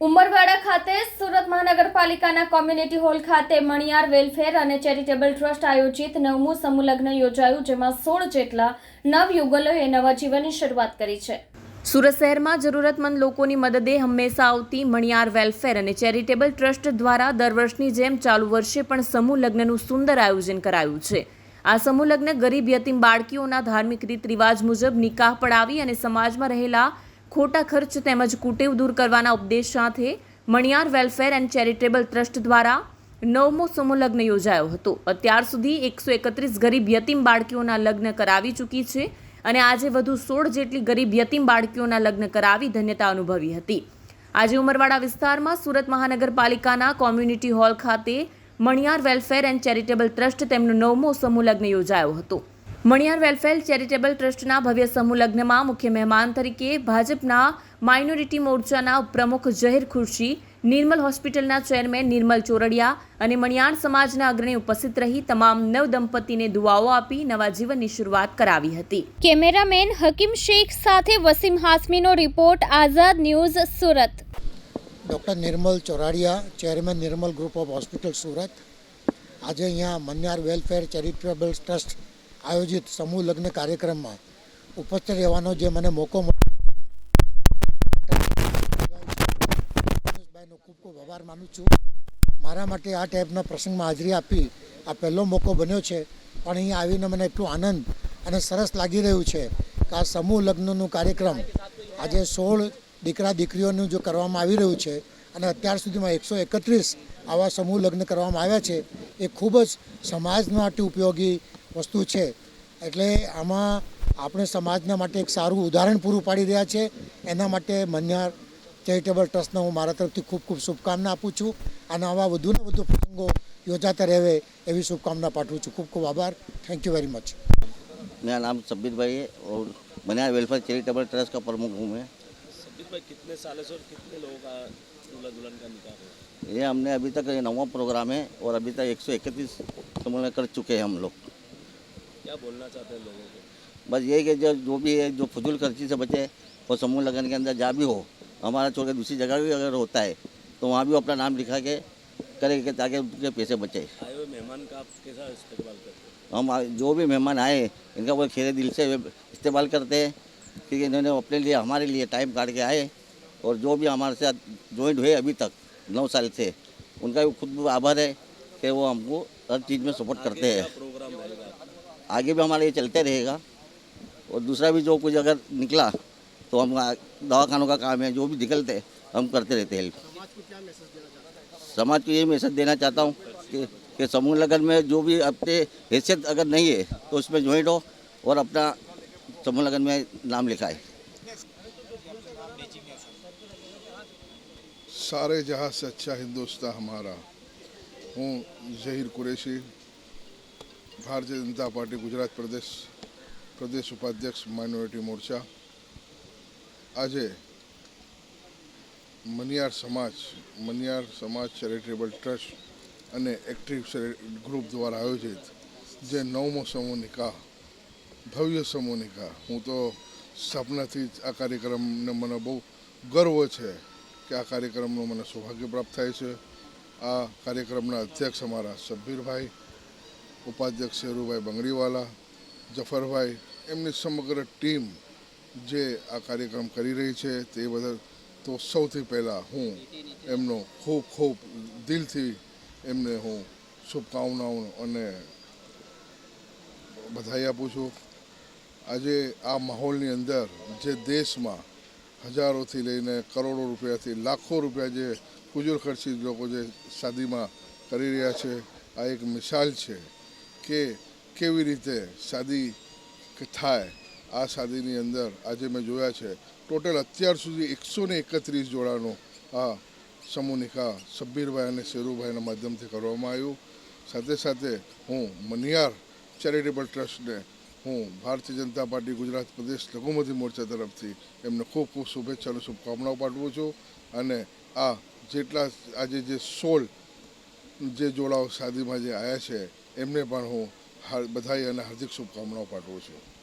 ઉમરવાડા ખાતે સુરત મહાનગરપાલિકાના community hall ખાતે મણિયાર વેલફેર અને ચેરિટેબલ ટ્રસ્ટ આયોજિત નવમું સમૂહલગ્ન યોજાયું, જેમાં સોળ જેટલા નવયુગલોએ નવા જીવનની શરૂઆત કરી છે. સુરત શહેરમાં જરૂરતમંદ લોકોની મદદે હંમેશા આવતી મણિયાર વેલફેર અને ચેરિટેબલ ટ્રસ્ટ દ્વારા દર વર્ષની જેમ ચાલુ વર્ષે પણ સમૂહ લગ્નનું સુંદર આયોજન કરાયું છે. આ સમૂહ લગ્ન ગરીબ યતીમ બાળકીઓના ધાર્મિક રીત રિવાજ મુજબ નિકાહ પડાવી અને સમાજમાં રહેલા ખોટા ખર્ચ તેમજ કુટેવ દૂર કરવાના ઉપદેશ સાથે Maniyar welfare and charitable trust દ્વારા નવમો સમૂહ લગ્ન યોજાયો હતો. અત્યાર સુધી એકસો એકત્રીસ ગરીબ યતીમ બાળકીઓના લગ્ન કરાવી ચૂકી છે અને આજે વધુ સોળ જેટલી ગરીબ યતીમ બાળકીઓના લગ્ન કરાવી ધન્યતા અનુભવી હતી. આજે ઉમરવાડા વિસ્તારમાં સુરત મહાનગરપાલિકાના કોમ્યુનિટી હોલ ખાતે Maniyar welfare and charitable trust તેમનો નવમો સમૂહ લગ્ન યોજાયો હતો. મણિયાર વેલફેર ચેરિટેબલ ટ્રસ્ટના ભવ્ય સમૂહ લગ્નમાં મુખ્ય મહેમાન તરીકે ભાજપના માઇનોરિટી મોરચાના પ્રમુખ જહીર ખુરશી નિર્મલ હોસ્પિટલના ચેરમેન નિર્મલ ચોરડિયા અને મણિયાર સમાજના અગ્રણી ઉપસ્થિત રહી તમામ નવ દંપતીને દુઆઓ આપી નવા જીવનની શરૂઆત કરાવી હતી. કેમેરામેન હકીમ શેખ સાથે Wasim હાસમીનો report Azad news Surat. Doctor Nirmal Choradia chairman Nirmal group of hospital Surat. આજે અહીંયા મન્યાર વેલફેર ચેરિટેબલ ટ્રસ્ટ આયોજિત સમૂહ લગ્ન કાર્યક્રમમાં ઉપસ્થિત રહેવાનો જે મને મોકો મળ્યો. ખૂબ ખૂબ આભાર માનું છું. મારા માટે આ ટાઈપના પ્રસંગમાં હાજરી આપી આ પહેલો મોકો બન્યો છે. પણ અહીંયા આવીને મને એટલું આનંદ અને સરસ લાગી રહ્યું છે કે આ સમૂહ લગ્નનું કાર્યક્રમ આજે સોળ દીકરા દીકરીઓનું જો કરવામાં આવી રહ્યું છે અને અત્યાર સુધીમાં એકસો એકત્રીસ આવા સમૂહ લગ્ન કરવામાં આવ્યા છે, એ ખૂબ જ સમાજ માટે ઉપયોગી વસ્તુ છે એટલે આમાં આપણે સમાજના માટે એક સારું ઉદાહરણ પૂરું પાડી રહ્યા છે એના માટે મન્યાર ચેરિટેબલ ટ્રસ્ટને હું મારા તરફથી ખૂબ ખૂબ શુભકામના આપું છું અને આવા વધુને વધુ પ્રસંગો યોજાતા રહે એવી શુભકામના પાઠવું છું ખૂબ ખૂબ આભાર થેન્ક યુ वेरी मच मेरा नाम सब्बिर भाई है और मनियार वेलफेयर चैरिटेबल ट्रस्ट का प्रमुख हूँ मैं सब्बित भाई कितने सालों से और कितने लोगों का दूल्हा दुल्हन का निकाह हुआ ये हमने अभी तक ये नवा प्रोग्राम है और अभी तक एक सौ इकतीस समूह कर चुके हैं हम लोग क्या बोलना चाहते हैं लोगों को? बस यही कि जो जो भी है जो फजूल खर्ची से बचे और समूह लगन के अंदर जहाँ भी हो हमारा छोड़ के दूसरी जगह भी अगर होता है तो वहाँ भी अपना नाम लिखा के करेंगे ताकि उनके पैसे बचे। आए हुए मेहमान का आप कैसा इस्तेमाल करते हैं? हम जो भी मेहमान आए इनका वो खेरे दिल से इस्तेमाल करते हैं क्योंकि इन्होंने अपने लिए हमारे लिए टाइम काट के आए और जो भी हमारे साथ ज्वाइंट हुए अभी तक नौ साल से उनका भी खुद आभार है कि वो हमको हर चीज़ में सपोर्ट करते हैं क्या प्रोग्राम रहेगा आपका? आगे भी हमारा ये चलते रहेगा। और दूसरा भी जो कुछ अगर निकला तो हम दवाखानों का काम है जो भी निकलते हम करते रहते हेल्प समाज को ये मैसेज देना चाहता हूँ कि, कि समूह लगन में जो भी अपने हैसियत अगर नहीं है तो उसमें ज्वाइंट हो और अपना समूह लगन में नाम लिखाए। सारे जहाँ से अच्छा हिंदुस्तान हमारा। हूँ जहीर कुरैशी। ભારતીય જનતા પાર્ટી ગુજરાત પ્રદેશ પ્રદેશ ઉપાધ્યક્ષ માઇનોરિટી મોરચા. આજે મનિયાર સમાજ મનિયાર સમાજ ચેરિટેબલ ટ્રસ્ટ અને એક્ટિવ ગ્રુપ દ્વારા આયોજિત જે નવમો સમૂહ નિકાહ, ભવ્ય સમૂહ નિકાહ, હું તો સ્થાપનાથી જ આ કાર્યક્રમને મને બહુ ગર્વ છે કે આ કાર્યક્રમનો મને સૌભાગ્ય પ્રાપ્ત થાય છે. આ કાર્યક્રમના અધ્યક્ષ અમારા સબ્બીરભાઈ ઉપાધ્યક્ષ શેરુભાઈ બંગડીવાલા, જફરભાઈ, એમની સમગ્ર ટીમ જે આ કાર્યક્રમ કરી રહી છે તે બધા તો સૌથી પહેલાં હું એમનો ખૂબ ખૂબ દિલથી એમને હું શુભકામનાઓ અને બધાઈ આપું છું. આજે આ માહોલની અંદર જે દેશમાં હજારોથી લઈને કરોડો રૂપિયાથી લાખો રૂપિયા જે કુજુર ખર્ચી લોકો જે શાદીમાં કરી રહ્યા છે, આ એક મિસાલ છે. કે કેવી રીતે શાદી થાય આ શાદીની અંદર આજે મેં જોયા છે. ટોટલ અત્યાર સુધી એકસો ને એકત્રીસ જોડાનો આ સમૂહ નિકાહ સબ્બીરભાઈ અને શેરુભાઈના માધ્યમથી કરવામાં આવ્યું. સાથે સાથે હું મનિયાર ચેરિટેબલ ટ્રસ્ટને હું ભારતીય જનતા પાર્ટી ગુજરાત પ્રદેશ લઘુમતી મોરચા તરફથી એમને ખૂબ ખૂબ શુભેચ્છા અને શુભકામનાઓ પાઠવું છું. અને આ જેટલા આજે જે સોળ જે જોડાઓ શાદીમાં જે આવ્યા છે એમને પણ હું બધાઈ અને હાર્દિક શુભકામનાઓ પાઠવું છું.